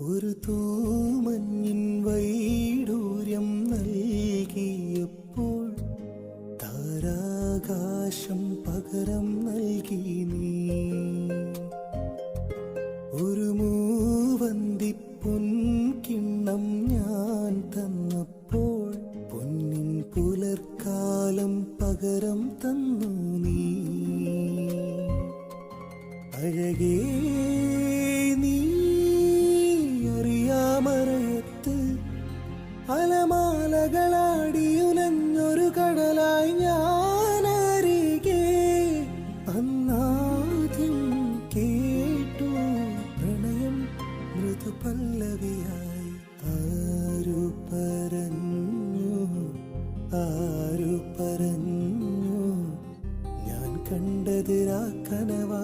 ഒരു തൂമഞ്ഞിൻ വൈഡൂര്യം നൽകിയപ്പോൾ താരാകാശം പകരം നൽകി നീ. ഒരു മൂവന്തി പൊൻകിണ്ണം ഞാൻ തന്നപ്പോൾ പൊന്നിൻ പുലർക്കാലം പകരം തന്നു നീ. അഴകേ അലമാലകളാടിയുലഞ്ഞൊരു കടലായി ഞാൻ അരികെ അന്നാദ്യം കേട്ടു പ്രണയം മൃദുപല്ലവിയായി. ആരു പറഞ്ഞു ആരു പറഞ്ഞു ഞാൻ കണ്ടതിരാ കനവാ